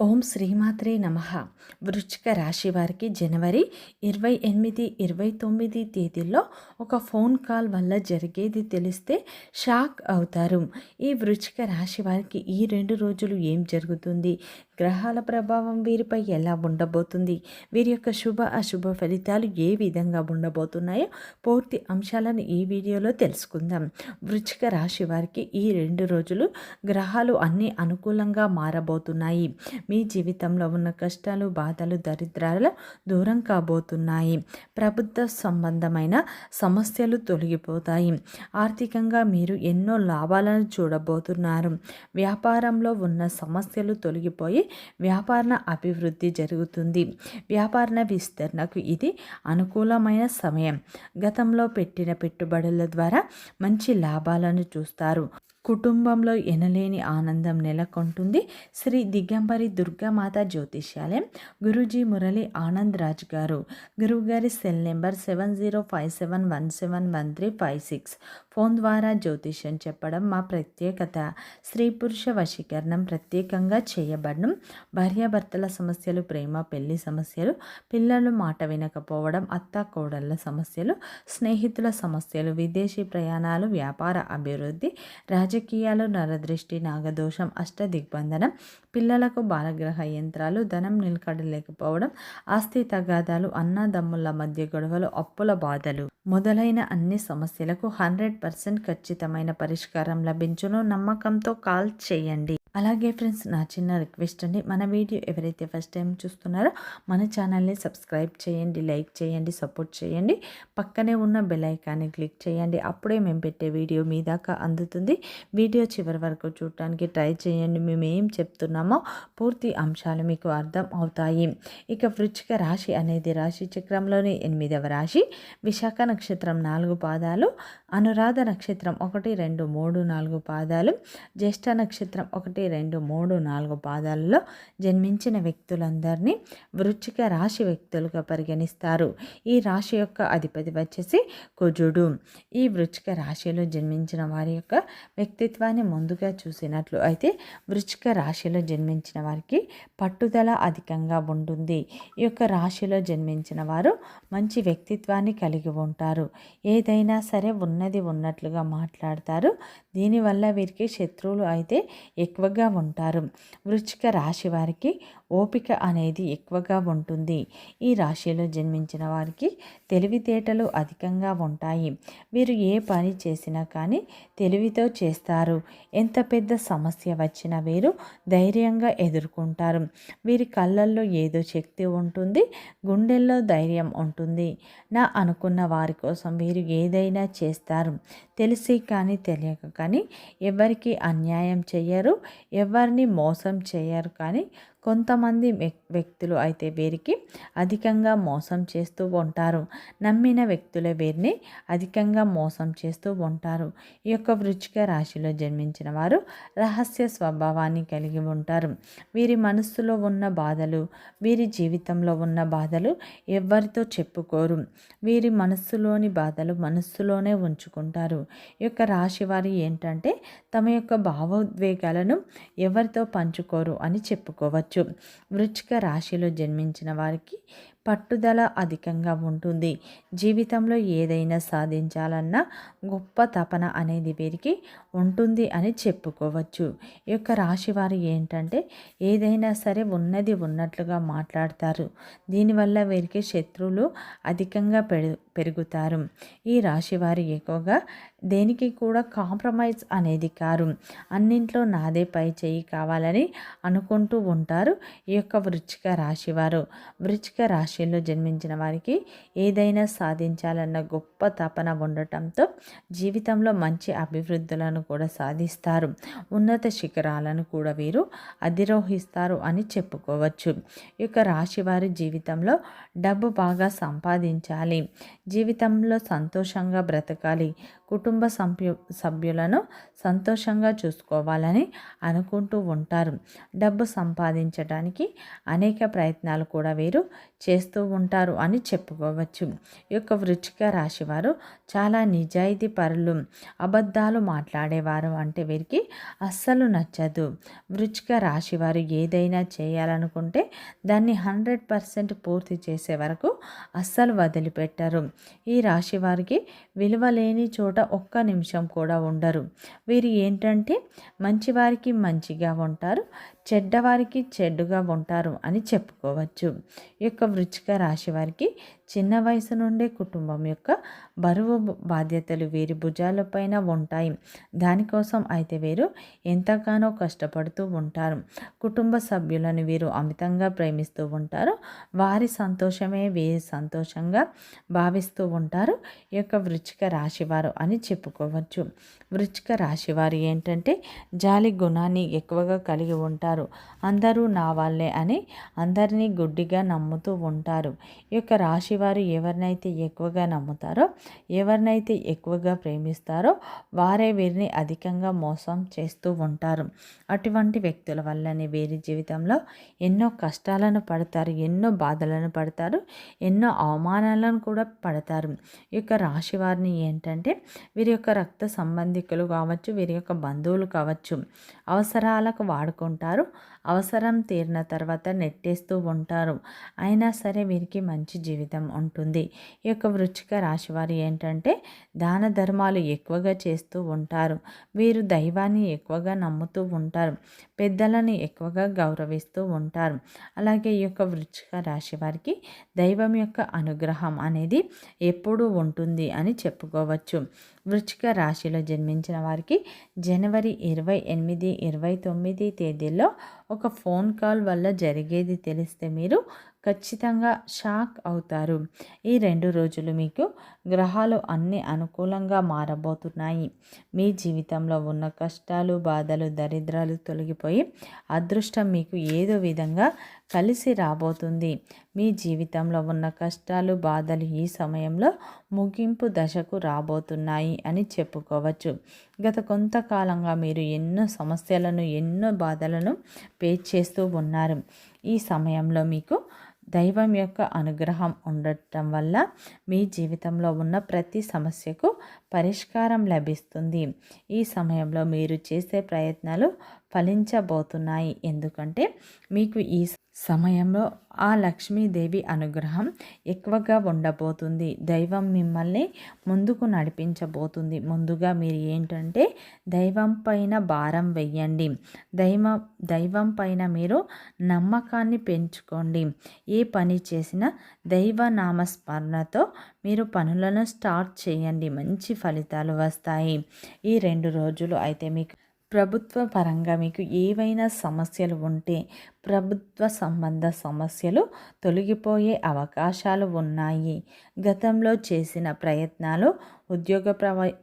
ఓం శ్రీమాత్రే నమ. వృశ్చిక రాశి వారికి జనవరి ఇరవై ఎనిమిది ఇరవై తొమ్మిది తేదీల్లో ఒక ఫోన్ కాల్ వల్ల జరిగేది తెలిస్తే షాక్ అవుతారు. ఈ వృశ్చిక రాశి వారికి ఈ రెండు రోజులు ఏం జరుగుతుంది? గ్రహాల ప్రభావం వీరిపై ఎలా ఉండబోతుంది? వీరి యొక్క శుభ అశుభ ఫలితాలు ఏ విధంగా ఉండబోతున్నాయో పూర్తి అంశాలను ఈ వీడియోలో తెలుసుకుందాం. వృచ్చిక రాశి వారికి ఈ రెండు రోజులు గ్రహాలు అన్నీ అనుకూలంగా మారబోతున్నాయి. మీ జీవితంలో ఉన్న కష్టాలు బాధలు దరిద్రాలు దూరం కాబోతున్నాయి. ప్రభుత్వ సంబంధమైన సమస్యలు తొలగిపోతాయి. ఆర్థికంగా మీరు ఎన్నో లాభాలను చూడబోతున్నారు. వ్యాపారంలో ఉన్న సమస్యలు తొలగిపోయి వ్యాపార అభివృద్ధి జరుగుతుంది. వ్యాపార విస్తరణకు ఇది అనుకూలమైన సమయం. గతంలో పెట్టిన పెట్టుబడుల ద్వారా మంచి లాభాలను చూస్తారు. కుటుంబంలో ఎనలేని ఆనందం నెలకొంటుంది. శ్రీ దిగంబరి దుర్గామాత జ్యోతిష్యాలయం గురూజీ మురళి ఆనంద్ రాజ్ గారు. గురువుగారి cell number seven zero five seven one seven one three five six. Phone ద్వారా జ్యోతిష్యం చెప్పడం మా ప్రత్యేకత. స్త్రీ పురుష వశీకరణం ప్రత్యేకంగా చేయబడడం భార్యాభర్తల సమస్యలు ప్రేమ పెళ్ళి సమస్యలు పిల్లలు మాట వినకపోవడం అత్త కోడళ్ళ సమస్యలు స్నేహితుల సమస్యలు విదేశీ ప్రయాణాలు వ్యాపార అభివృద్ధి రాజ రాజకీయాలు నరదృష్టి నాగదోషం అష్టదిగ్బంధనం పిల్లలకు బాలగ్రహ యంత్రాలు ధనం నిలకడలేకపోవడం ఆస్తి తగాదాలు అన్నదమ్ముల మధ్య గొడవలు అప్పుల బాధలు మొదలైన అన్ని సమస్యలకు హండ్రెడ్ పర్సెంట్ ఖచ్చితమైన పరిష్కారం లభించును. నమ్మకంతో కాల్ చేయండి. అలాగే ఫ్రెండ్స్ నా చిన్న రిక్వెస్ట్ అండి. మన వీడియో ఎవరైతే ఫస్ట్ టైం చూస్తున్నారో మన ఛానల్ని సబ్స్క్రైబ్ చేయండి లైక్ చేయండి సపోర్ట్ చేయండి. పక్కనే ఉన్న బెల్ ఐకాన్ని క్లిక్ చేయండి. అప్పుడే మేము పెట్టే వీడియో మీ దాకా అందుతుంది. వీడియో చివరి వరకు చూడటానికి ట్రై చేయండి. మేము ఏం చెప్తున్నామో పూర్తి అంశాలు మీకు అర్థం అవుతాయి. ఇక వృచ్చిక రాశి అనేది రాశి చక్రంలోని ఎనిమిదవ రాశి. విశాఖ నక్షత్రం నాలుగు పాదాలు అనురాధ నక్షత్రం ఒకటి రెండు మూడు నాలుగు పాదాలు జ్యేష్ఠ నక్షత్రం ఒకటి రెండు మూడు నాలుగు పాదాలలో జన్మించిన వ్యక్తులందరినీ వృచ్చిక రాశి వ్యక్తులుగా పరిగణిస్తారు. ఈ రాశి యొక్క అధిపతి వచ్చేసి కుజుడు. ఈ వృచ్చిక రాశిలో జన్మించిన వారి యొక్క వ్యక్తిత్వాన్ని ముందుగా చూసినట్లు అయితే వృచ్చిక రాశిలో జన్మించిన వారికి పట్టుదల అధికంగా ఉంటుంది. ఈ యొక్క రాశిలో జన్మించిన వారు మంచి వ్యక్తిత్వాన్ని కలిగి ఉంటారు. ఏదైనా సరే ఉన్నది ఉన్నట్లుగా మాట్లాడతారు. దీనివల్ల వీరికి శత్రువులు అయితే ఎక్కువగా ఉంటారు. వృచ్చిక రాశి వారికి ఓపిక అనేది ఎక్కువగా ఉంటుంది. ఈ రాశిలో జన్మించిన వారికి తెలివితేటలు అధికంగా ఉంటాయి. వీరు ఏ పని చేసినా కానీ తెలివితో చేస్తారు. ఎంత పెద్ద సమస్య వచ్చినా వీరు ధైర్యంగా ఎదుర్కొంటారు. వీరి కళ్ళల్లో ఏదో శక్తి ఉంటుంది గుండెల్లో ధైర్యం ఉంటుంది. నా అనుకున్న వారి కోసం వీరు ఏదైనా చేస్తారు. తెలిసి కానీ తెలియక కానీ ఎవరికి అన్యాయం చేయరు ఎవరిని మోసం చేయరు కానీ కొంతమంది వ్యక్తులు అయితే వీరికి అధికంగా మోసం చేస్తూ ఉంటారు. నమ్మిన వ్యక్తులే వీరిని అధికంగా మోసం చేస్తూ ఉంటారు. ఈ యొక్క వృచ్చిక రాశిలో జన్మించిన వారు రహస్య స్వభావాన్ని కలిగి ఉంటారు. వీరి మనస్సులో ఉన్న బాధలు వీరి జీవితంలో ఉన్న బాధలు ఎవరితో చెప్పుకోరు. వీరి మనస్సులోని బాధలు మనస్సులోనే ఉంచుకుంటారు. ఈ యొక్క రాశి వారి ఏంటంటే తమ యొక్క భావోద్వేగాలను ఎవరితో పంచుకోరు అని చెప్పుకోవచ్చు. వృచ్చిక రాశిలో జన్మించిన వారికి పట్టుదల అధికంగా ఉంటుంది. జీవితంలో ఏదైనా సాధించాలన్నా గొప్ప తపన అనేది వీరికి ఉంటుంది అని చెప్పుకోవచ్చు. ఈ యొక్క రాశివారు ఏంటంటే ఏదైనా సరే ఉన్నది ఉన్నట్లుగా మాట్లాడతారు. దీనివల్ల వీరికి శత్రువులు అధికంగా పెరుగుతారు. ఈ రాశి వారు ఎక్కువగా దేనికి కూడా కాంప్రమైజ్ అనేది కారు. అన్నింట్లో నాదే పై చేయి కావాలని అనుకుంటూ ఉంటారు ఈ యొక్క వృచ్చిక రాశివారు వృచ్చిక రాశి రాశిలో జన్మించిన వారికి ఏదైనా సాధించాలన్న గొప్ప తపన ఉండటంతో జీవితంలో మంచి అభివృద్ధులను కూడా సాధిస్తారు. ఉన్నత శిఖరాలను కూడా వీరు అధిరోహిస్తారు అని చెప్పుకోవచ్చు. ఈ యొక్క రాశివారి జీవితంలో డబ్బు బాగా సంపాదించాలి. జీవితంలో సంతోషంగా బ్రతకాలి. కుటుంబ సభ్యు సభ్యులను సంతోషంగా చూసుకోవాలని అనుకుంటూ ఉంటారు. డబ్బు సంపాదించడానికి అనేక ప్రయత్నాలు కూడా వీరు చేస్తూ ఉంటారు అని చెప్పుకోవచ్చు. ఈ యొక్క వృచ్చిక రాశి వారు చాలా నిజాయితీ పరులు అబద్ధాలు మాట్లాడేవారు అంటే వీరికి అస్సలు నచ్చదు. వృచ్చిక రాశి వారు ఏదైనా చేయాలనుకుంటే దాన్ని హండ్రెడ్ పర్సెంట్ పూర్తి చేసే వరకు అస్సలు వదిలిపెట్టరు. ఈ రాశి వారికి విలువ లేని చోట ఒక్క నిమిషం కూడా ఉండరు. వీరు ఏంటంటే మంచివారికి మంచిగా ఉంటారు చెడ్డవారికి చెడ్డుగా ఉంటారు అని చెప్పుకోవచ్చు. ఈ యొక్క వృచ్చిక రాశి వారికి చిన్న వయసు నుండే కుటుంబం యొక్క బరువు బాధ్యతలు వీరి భుజాలపైన ఉంటాయి. దానికోసం అయితే వీరు ఎంతగానో కష్టపడుతూ ఉంటారు. కుటుంబ సభ్యులను వీరు అమితంగా ప్రేమిస్తూ ఉంటారు. వారి సంతోషమే వీరి సంతోషంగా భావిస్తూ ఉంటారు. ఈ యొక్క వృచ్చిక రాశివారు అని చెప్పుకోవచ్చు. వృచ్చిక రాశివారు ఏంటంటే జాలి గుణాన్ని ఎక్కువగా కలిగి ఉంటారు. అందరూ నా వాళ్ళే అని అందరినీ గుడ్డిగా నమ్ముతూ ఉంటారు. ఈ యొక్క రాశివారు ఎవరినైతే ఎక్కువగా నమ్ముతారో ఎవరినైతే ఎక్కువగా ప్రేమిస్తారో వారే వీరిని అధికంగా మోసం చేస్తూ ఉంటారు. అటువంటి వ్యక్తుల వల్లనే వీరి జీవితంలో ఎన్నో కష్టాలను పడతారు ఎన్నో బాధలను పడతారు ఎన్నో అవమానాలను కూడా పడతారు. ఈ యొక్క రాశి వారిని ఏంటంటే వీరి యొక్క రక్త సంబంధికులు కావచ్చు వీరి యొక్క బంధువులు కావచ్చు అవసరాలకు వాడుకుంటారు. అవసరం తీరిన తర్వాత నెట్టేస్తూ ఉంటారు. అయినా సరే వీరికి మంచి జీవితం ఉంటుంది. ఈ యొక్క వృచ్చిక రాశి వారు ఏంటంటే దాన ధర్మాలు ఎక్కువగా చేస్తూ ఉంటారు. వీరు దైవాన్ని ఎక్కువగా నమ్ముతూ ఉంటారు. పెద్దలను ఎక్కువగా గౌరవిస్తూ ఉంటారు. అలాగే ఈ యొక్క వృచ్చిక రాశి వారికి దైవం యొక్క అనుగ్రహం అనేది ఎప్పుడూ ఉంటుంది అని చెప్పుకోవచ్చు. వృచ్చిక రాశిలో జన్మించిన వారికి జనవరి ఇరవై ఎనిమిది ఇరవై తొమ్మిది తేదీల్లో ఒక ఫోన్ కాల్ వల్ల జరిగేది తెలిస్తే మీరు ఖచ్చితంగా షాక్ అవుతారు. ఈ రెండు రోజులు మీకు గ్రహాలు అన్ని అనుకూలంగా మారబోతున్నాయి. మీ జీవితంలో ఉన్న కష్టాలు బాధలు దరిద్రాలు తొలగిపోయి అదృష్టం మీకు ఏదో విధంగా కలిసి రాబోతుంది. మీ జీవితంలో ఉన్న కష్టాలు బాధలు ఈ సమయంలో ముగింపు దశకు రాబోతున్నాయి అని చెప్పుకోవచ్చు. గత కొంతకాలంగా మీరు ఎన్నో సమస్యలను ఎన్నో బాధలను పే చేస్తూ ఉన్నారు. ఈ సమయంలో మీకు దైవం యొక్క అనుగ్రహం ఉండటం వల్ల మీ జీవితంలో ఉన్న ప్రతి సమస్యకు పరిష్కారం లభిస్తుంది. ఈ సమయంలో మీరు చేసే ప్రయత్నాలు ఫలించబోతున్నాయి. ఎందుకంటే మీకు ఈ సమయంలో ఆ లక్ష్మీదేవి అనుగ్రహం ఎక్కువగా ఉండబోతుంది. దైవం మిమ్మల్ని ముందుకు నడిపించబోతుంది. ముందుగా మీరు ఏంటంటే దైవం పైన భారం వెయ్యండి దైవ దైవం పైన మీరు నమ్మకాన్ని పెంచుకోండి. ఏ పని చేసినా దైవ నామస్మరణతో మీరు పనులను స్టార్ట్ చేయండి. మంచి ఫలితాలు వస్తాయి. ఈ రెండు రోజులు అయితే మీకు ప్రభుత్వ పరంగా మీకు ఏవైనా సమస్యలు ఉంటే ప్రభుత్వ సంబంధ సమస్యలు తొలగిపోయే అవకాశాలు ఉన్నాయి. గతంలో చేసిన ప్రయత్నాలు ఉద్యోగ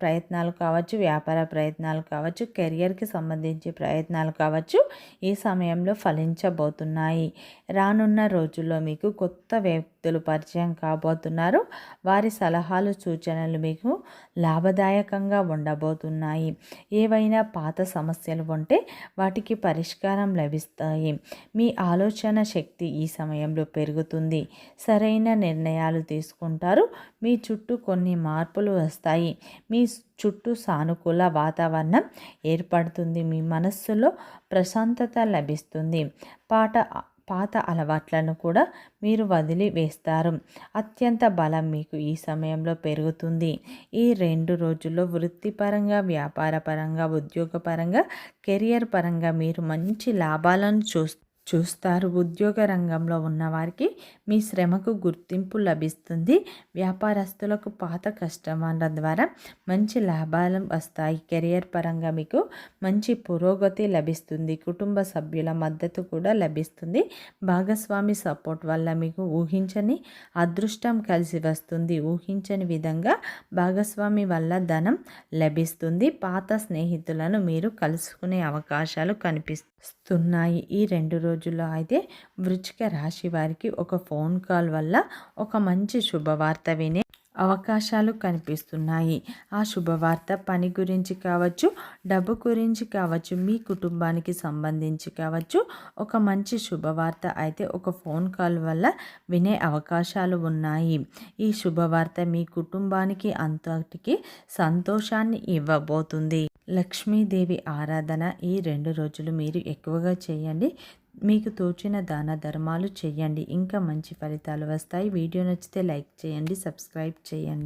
ప్రయత్నాలు కావచ్చు వ్యాపార ప్రయత్నాలు కావచ్చు కెరియర్కి సంబంధించి ప్రయత్నాలు కావచ్చు ఈ సమయంలో ఫలించబోతున్నాయి. రానున్న రోజుల్లో మీకు కొత్త వ్యక్తులు పరిచయం కాబోతున్నారు. వారి సలహాలు సూచనలు మీకు లాభదాయకంగా ఉండబోతున్నాయి. ఏవైనా పాత సమస్యలు ఉంటే వాటికి పరిష్కారం లభిస్తాయి. మీ ఆలోచన శక్తి ఈ సమయంలో పెరుగుతుంది. సరైన నిర్ణయాలు తీసుకుంటారు మీ చుట్టూ కొన్ని మార్పులు వస్తాయి. మీ చుట్టూ సానుకూల వాతావరణం ఏర్పడుతుంది. మీ మనస్సులో ప్రశాంతత లభిస్తుంది. పాట పాత అలవాట్లను కూడా మీరు వదిలి వేస్తారు అత్యంత బలం మీకు ఈ సమయంలో పెరుగుతుంది. ఈ రెండు రోజుల్లో వృత్తిపరంగా వ్యాపారపరంగా ఉద్యోగపరంగా కెరియర్ పరంగా మీరు మంచి లాభాలను చూస్తారు చూస్తారు. ఉద్యోగ రంగంలో ఉన్నవారికి మీ శ్రమకు గుర్తింపు లభిస్తుంది. వ్యాపారస్తులకు పాత కస్టమర్ల ద్వారా మంచి లాభాలు వస్తాయి. కెరియర్ పరంగా మీకు మంచి పురోగతి లభిస్తుంది. కుటుంబ సభ్యుల మద్దతు కూడా లభిస్తుంది. భాగస్వామి సపోర్ట్ వల్ల మీకు ఊహించని అదృష్టం కలిసి వస్తుంది. ఊహించని విధంగా భాగస్వామి వల్ల ధనం లభిస్తుంది. పాత స్నేహితులను మీరు కలుసుకునే అవకాశాలు కనిపిస్తున్నాయి. ఈ రెండు రోజులు రోజుల్లో అయితే వృచ్చిక రాశి వారికి ఒక ఫోన్ కాల్ వల్ల ఒక మంచి శుభవార్త వినే అవకాశాలు కనిపిస్తున్నాయి. ఆ శుభవార్త పని గురించి కావచ్చు డబ్బు గురించి కావచ్చు మీ కుటుంబానికి సంబంధించి కావచ్చు ఒక మంచి శుభవార్త అయితే ఒక ఫోన్ కాల్ వల్ల వినే అవకాశాలు ఉన్నాయి. ఈ శుభవార్త మీ కుటుంబానికి అంతటికి సంతోషాన్ని ఇవ్వబోతుంది. లక్ష్మీదేవి ఆరాధన ఈ రెండు రోజులు మీరు ఎక్కువగా చేయండి. మీకు తోచిన దాన ధర్మాలు చేయండి. ఇంకా మంచి ఫలితాలు వస్తాయి. వీడియో నచ్చితే లైక్ చేయండి సబ్స్క్రైబ్ చేయండి.